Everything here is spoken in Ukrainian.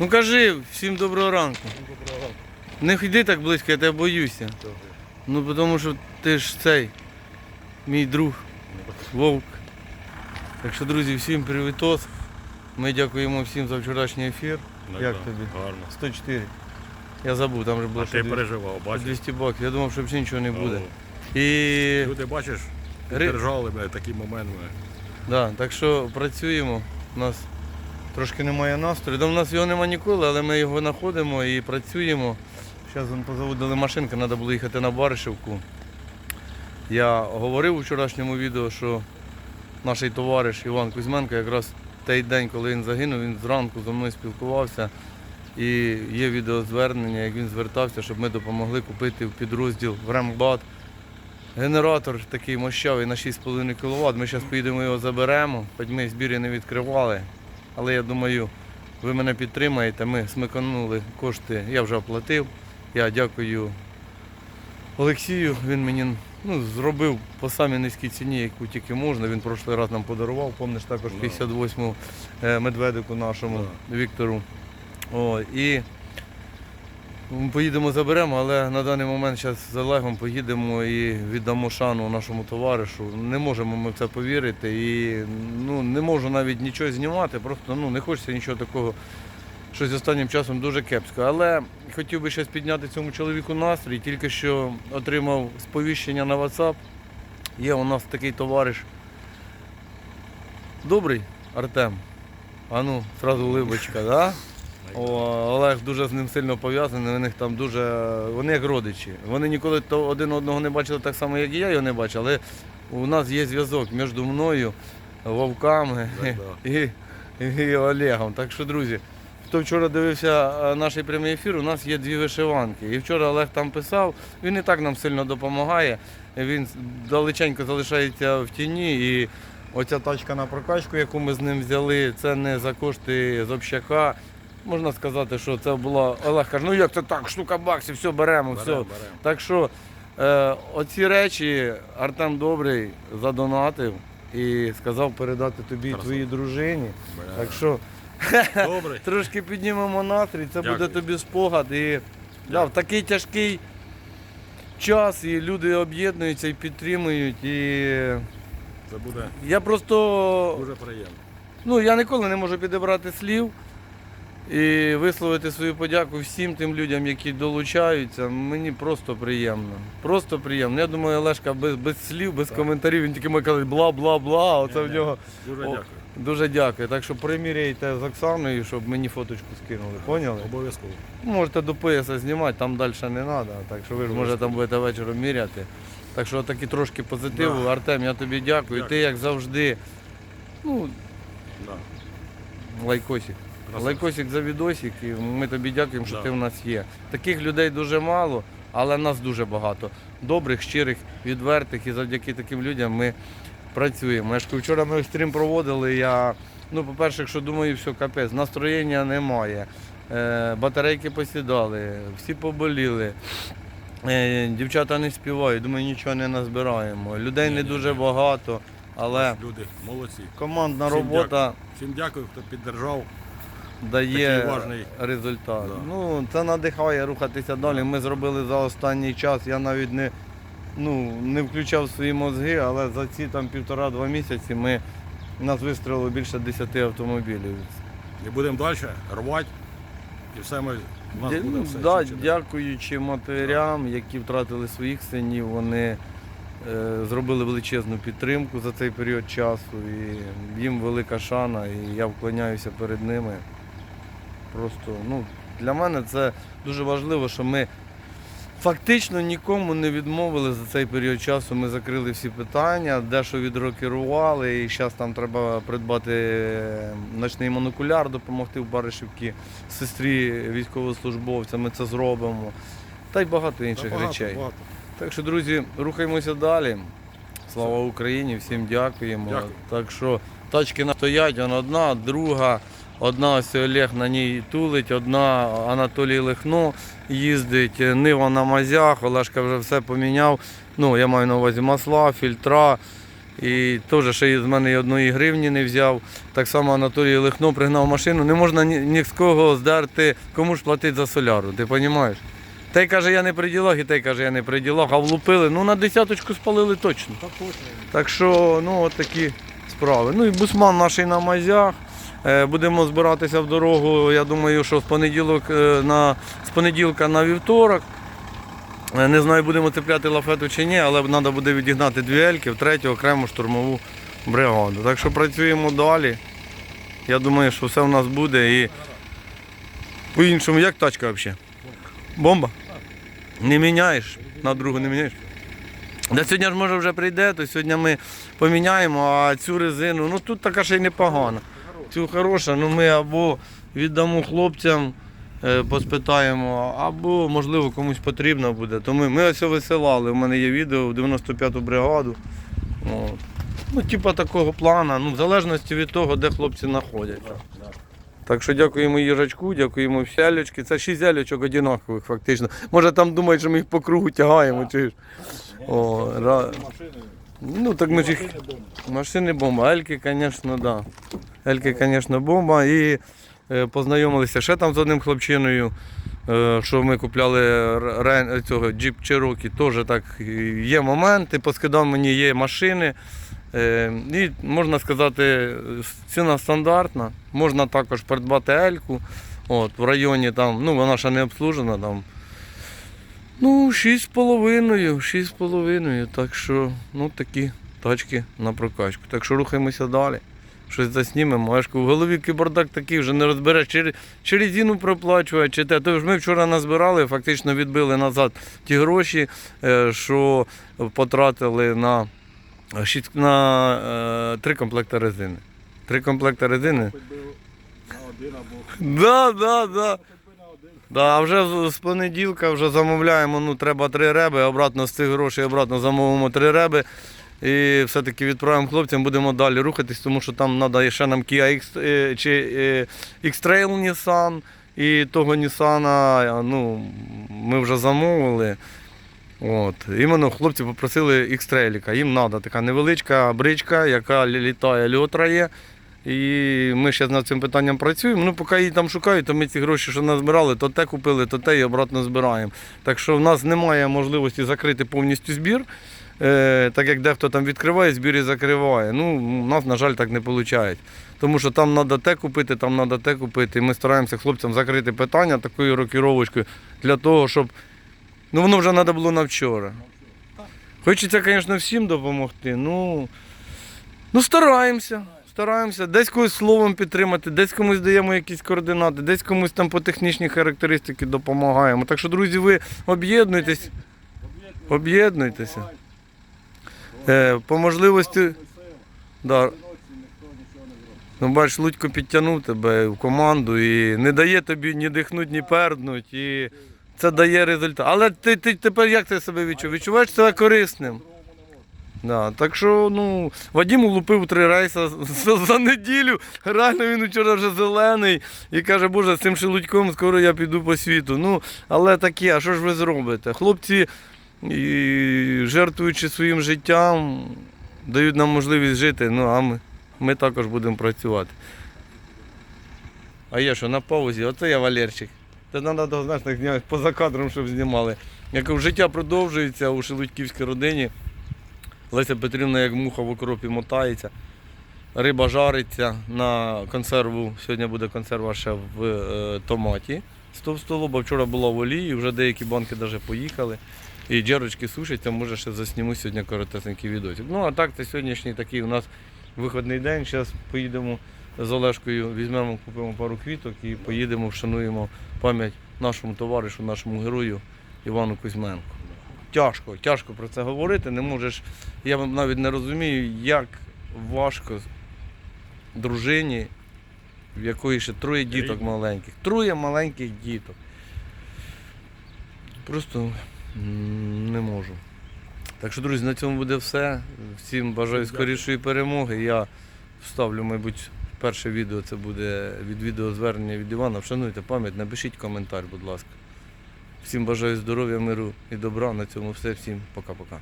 Ну кажи, всім доброго ранку. Не йди так близько, я тебе боюся. Ну тому що ти ж цей, мій друг, вовк. Так що, друзі, всім привітос. Ми дякуємо всім за вчорашній ефір. Ну, Як тобі? Гарно. 104. Я забув, там вже було А ти дві- переживав, бачиш? 200 баксів. Я думав, що взагалі нічого не буде. І Люди, бачиш, держали такі моменти. да, так що працюємо. У нас трошки немає настрою. Да, у нас його нема ніколи, але ми його знаходимо і працюємо. Зараз позаводили машинки, треба було їхати на Баришівку. Я говорив у вчорашньому відео, що наш товариш Іван Кузьменко якраз той день, коли він загинув, він зранку зі мною спілкувався. І є відеозвернення, як він звертався, щоб ми допомогли купити в підрозділ в Рембат генератор такий мощавий на 6,5 кВт. Ми зараз поїдемо його заберемо, хоч ми збірі не відкривали. Але я думаю, ви мене підтримаєте. Ми смиканули кошти, я вже оплатив. Я дякую Олексію. Він мені ну, зробив по самій низькій ціні, яку тільки можна. Він прошлий раз нам подарував, помниш також 58-му е, медведику нашому Віктору. О, і ми поїдемо заберемо, але на даний момент зараз з Олегом поїдемо і віддамо шану нашому товаришу. Не можемо ми в це повірити і ну, не можу навіть нічого знімати, просто ну, не хочеться нічого такого. Щось останнім часом дуже кепсько. Але хотів би зараз підняти цьому чоловіку настрій. Тільки що отримав сповіщення на WhatsApp. Є у нас такий товариш. Добрий Артем. А ну, зразу улибочка, да? О, Олег дуже з ним сильно пов'язаний, у них там дуже. Вони як родичі. Вони ніколи то один одного не бачили так само, як і я його не бачив, але у нас є зв'язок між мною, вовками і, і Олегом. Так що, друзі, хто вчора дивився е, наш прямий ефір, у нас є дві вишиванки. І вчора Олег там писав, він і так нам сильно допомагає. Він далеченько залишається в тіні. І оця тачка на прокачку, яку ми з ним взяли, це не за кошти з общака. Можна сказати, що це була Олег каже, ну як це так, штука баксів, все беремо, все. Берем, берем. Так що е, оці речі Артем Добрий задонатив і сказав передати тобі і Красава. твоїй дружині. Бля. Так що Добре. трошки піднімемо настрій, це буде тобі спогад. І да, в такий тяжкий час і люди об'єднуються і підтримують. І Це буде я просто дуже приємно. Ну, я ніколи не можу підібрати слів і висловити свою подяку всім тим людям, які долучаються. Мені просто приємно. Просто приємно. Я думаю, Олешка без, без слів, без Так. коментарів, він тільки може казати бла-бла-бла. Оце в нього. Дуже О, дякую. Дуже дякую. Так що приміряйте з Оксаною, щоб мені фоточку скинули. Поняли? Обов'язково. Можете до пояса знімати, там далі не треба. Так що ви ж може там будете вечором міряти. Так що такі трошки позитиву. Да. Артем, я тобі дякую. Дякую. Ти як завжди. Ну, Да. лайкосик. Лайкосик за відосик, і ми тобі дякуємо, що Да. ти в нас є. Таких людей дуже мало, але нас дуже багато. Добрих, щирих, відвертих, і завдяки таким людям ми працюємо. Я ж кажу, вчора ми стрім проводили. Я, ну, по-перше, якщо думаю, все капець, настроєння немає. Е, батарейки посідали, всі поболіли. Е, дівчата не співають, думаю, нічого не назбираємо. Людей не Ні-ні-ні. дуже багато, але Люди молодці. командна Всім робота Всім дякую, хто піддержав. Дає важний. результат. Да. Ну, це надихає рухатися далі. Ми зробили за останній час. Я навіть не, ну, не включав свої мозги, але за ці там півтора-два місяці ми нас вистрілило більше 10 автомобілів. І будемо далі рвати. І все ми у нас Дя- буде все. да, дякуючи матерям, які втратили своїх синів, вони е, зробили величезну підтримку за цей період часу. І їм велика шана, і я вклоняюся перед ними. Просто ну, для мене це дуже важливо, що ми фактично нікому не відмовили за цей період часу. Ми закрили всі питання, дещо відрокерували, і зараз там треба придбати е, ночний монокуляр, допомогти в Баришівці сестрі військовослужбовця. Ми це зробимо. Та й багато інших багато, речей. багато. Так що, друзі, рухаємося далі. Слава Україні, всім дякуємо. Дякую. Так що тачки на- стоять, вона одна, друга, одна ось Олег на ній тулить, одна Анатолій Лихно їздить, Нива на мазях, Олешка вже все поміняв. Ну, я маю на увазі масла, фільтра. І теж ще із мене й одної гривні не взяв. Так само Анатолій Лихно пригнав машину. Не можна ні, ні з кого здерти, кому ж платити за соляру, ти розумієш? Той каже, я не при ділах, і той каже, я не при ділах, а влупили. Ну на десяточку спалили точно. Так що, ну, от такі справи. Ну і бусман наш на мазях. Е, Будемо збиратися в дорогу. Я думаю, що з понеділок е, на з понеділка на вівторок. Е, Не знаю, будемо цепляти лафету чи ні, але треба буде відігнати дві ельки в третю окрему штурмову бригаду. Так що працюємо далі. Я думаю, що все в нас буде і по-іншому, як тачка взагалі? Бомба? Не міняєш, на другу не міняєш. Да сьогодні ж може вже прийде, то сьогодні ми поміняємо, а цю резину, ну тут така ще й непогана. Цю хороша, ну ми або віддамо хлопцям, е, поспитаємо, або можливо комусь потрібно буде. То ми, ми ось висилали. У мене є відео в 95-ту бригаду. От. Ну, типа такого плану, ну, в залежності від того, де хлопці знаходяться. Так що дякуємо їжачку, дякуємо всялючки. Це шість ялючок одинакових, фактично. Може там думають, що ми їх по кругу тягаємо, чи ж. О, ра... Ну так ми ж їх. Машини бомба, Ельки, звісно, да. Ельки, звісно, бомба. І е, познайомилися ще там з одним хлопчиною, е, що ми купляли рен- цього джіп Cherokee, теж так є моменти, поскидав мені є машини. Е, І можна сказати, ціна стандартна. Можна також придбати Ельку. От, в районі там, ну вона ще не обслужена там. Ну, 6,5, 6,5. Так що, ну такі тачки на прокачку. Так що рухаємося далі. Щось заснімемо. Аж в голові кібордак такий вже не розбереш, чи, чи резину проплачувати, чи те. Тож ми вчора назбирали, фактично відбили назад ті гроші, е, що потратили на, на е, три комплекти резини. Три комплекти резини. Да, да, да. хоч би на один. Да, а вже з- понеділка вже замовляємо, ну треба три реби, обратно з цих грошей обратно замовимо три реби. І все-таки відправимо хлопцям, будемо далі рухатись, тому що там треба ще нам Kia X, е, чи е, X-Trail Nissan і того Nissan, ну, ми вже замовили. От. Іменно хлопці попросили X-Trail. Їм треба така невеличка бричка, яка лі- літає, льотрає. І ми ще над цим питанням працюємо. Ну, поки її там шукають, то ми ці гроші, що назбирали, то те купили, то те і обратно збираємо. Так що в нас немає можливості закрити повністю збір. Е, так як дехто там відкриває збір і закриває. Ну, у нас, на жаль, так не виходить. Тому що там треба те купити, там треба те купити. І ми стараємося хлопцям закрити питання такою рокіровочкою для того, щоб. Ну, воно вже треба було на вчора. Хочеться, звісно, всім допомогти. Ну, ну стараємося. Стараємося десь когось словом підтримати, десь комусь даємо якісь координати, десь комусь там по технічній характеристики допомагаємо. Так що, друзі, ви об'єднуйтесь, об'єднуйтеся. Е, по можливості. Да. Ну, бачиш, Лудько підтягнув тебе в команду і не дає тобі ні дихнути, ні перднуть. І це дає результат. Але ти, ти тепер як ти себе відчуваєш? Відчуваєш себе корисним. Да, так що, ну, Вадим лупив три рейси за, за неділю. Реально він вчора вже зелений і каже, боже, з цим шелудьком скоро я піду по світу. Ну, але таке, а що ж ви зробите? Хлопці, і, жертвуючи своїм життям, дають нам можливість жити, ну а ми, ми також будемо працювати. А я що, на паузі? Оце я Валерчик. Це треба, знаєш, поза кадром, щоб знімали. Як життя продовжується у Шелудьківській родині. Леся Петрівна як муха в окропі мотається. Риба жариться на консерву. Сьогодні буде консерва ще в е, томаті. з товстолоба. Вчора була в олії, вже деякі банки навіть поїхали. І джерочки сушаться, може ще засніму сьогодні коротесенький відосик. Ну а так, це сьогоднішній такий у нас виходний день. Зараз поїдемо з Олешкою, візьмемо, купимо пару квіток і поїдемо, вшануємо пам'ять нашому товаришу, нашому герою Івану Кузьменку. Тяжко, тяжко про це говорити. Не можеш. Я навіть не розумію, як важко дружині, в якої ще троє діток маленьких. Троє маленьких діток. Просто не можу. Так що, друзі, на цьому буде все. Всім бажаю скорішої перемоги. Я вставлю, мабуть, перше відео це буде від відеозвернення від Івана. Вшануйте пам'ять, напишіть коментар, будь ласка. Всім бажаю здоров'я, миру і добра. На цьому все. Всім пока-пока.